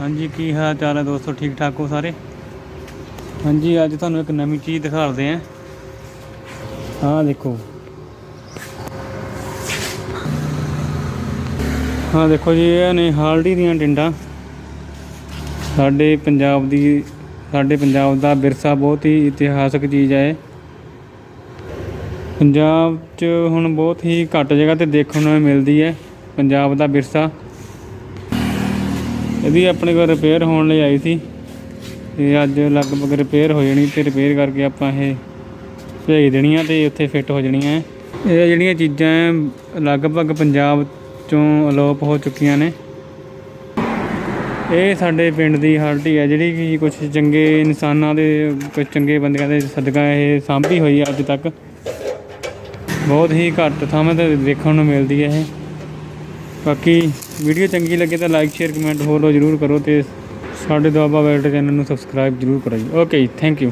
ਹਾਂਜੀ, ਕੀ ਹਾਲ ਚਾਲ ਹੈ ਦੋਸਤੋ? ਠੀਕ ਠਾਕ ਹੋ ਸਾਰੇ? ਹਾਂਜੀ, ਅੱਜ ਤੁਹਾਨੂੰ ਇੱਕ ਨਵੀਂ ਚੀਜ਼ ਦਿਖਾਉਂਦੇ ਆਂ ਆਹ ਦੇਖੋ। ਹਾਂ ਦੇਖੋ ਜੀ, ਇਹ ਨੇ ਹਾਲਡੀ ਦੀਆਂ ਟਿੰਡਾਂ। ਸਾਡੇ ਪੰਜਾਬ ਦੀ, ਸਾਡੇ ਪੰਜਾਬ ਦਾ ਵਿਰਸਾ ਬਹੁਤ ਹੀ ਇਤਿਹਾਸਕ ਚੀਜ਼ ਹੈ ਪੰਜਾਬ 'ਚ ਹੁਣ ਬਹੁਤ ਹੀ ਘੱਟ ਜਗ੍ਹਾ ਤੇ ਦੇਖਣ ਨੂੰ ਮਿਲਦੀ ਹੈ, ਪੰਜਾਬ ਦਾ ਵਿਰਸਾ। ਇਹਦੀ ਆਪਣੇ ਕੋਲ ਰਿਪੇਅਰ ਹੋਣ ਲਈ ਆਈ ਸੀ। ਤੇ ਅੱਜ ਲਗਭਗ ਰਿਪੇਅਰ ਹੋ ਜਾਣੀ ਤੇ ਰਿਪੇਅਰ ਕਰਕੇ ਆਪਾਂ ਇਹ ਭੇਜ ਦੇਣੀਆਂ ਤੇ ਉੱਥੇ ਫਿੱਟ ਹੋ ਜਾਣੀਆਂ। ਹੈ। ਇਹ ਜਿਹੜੀਆਂ ਚੀਜ਼ਾਂ ਹੈ, ਲਗਭਗ ਪੰਜਾਬ ਚੋਂ ਅਲੋਪ ਹੋ ਚੁੱਕੀਆਂ ਨੇ। ਇਹ ਸਾਡੇ ਪਿੰਡ ਦੀ ਹਾਲਟੀ ਹੈ ਜਿਹੜੀ ਕਿ ਕੁਝ ਚੰਗੇ ਇਨਸਾਨਾਂ ਦੇ ਕੁਝ ਚੰਗੇ ਬੰਦਿਆਂ ਦੇ ਸਦਕਾ ਇਹ ਸਾਂਭੀ ਹੋਈ ਹੈ ਅੱਜ ਤੱਕ। ਬਹੁਤ ਹੀ ਘੱਟ ਥਾਵਾਂ ਤੇ ਦੇਖਣ ਨੂੰ ਮਿਲਦੀ ਹੈ ਇਹ। ਬਾਕੀ ਵੀਡੀਓ ਚੰਗੀ ਲੱਗੇ ਤਾਂ ਲਾਈਕ ਸ਼ੇਅਰ ਕਮੈਂਟ ਫੋਲੋ ਜ਼ਰੂਰ ਕਰੋ ਤੇ ਸਾਡੇ ਦੁਆਬਾ ਵਰਲਡ ਚੈਨਲ ਨੂੰ ਸਬਸਕ੍ਰਾਈਬ ਜ਼ਰੂਰ ਕਰੋ ਜੀ ਓਕੇ ਥੈਂਕ ਯੂ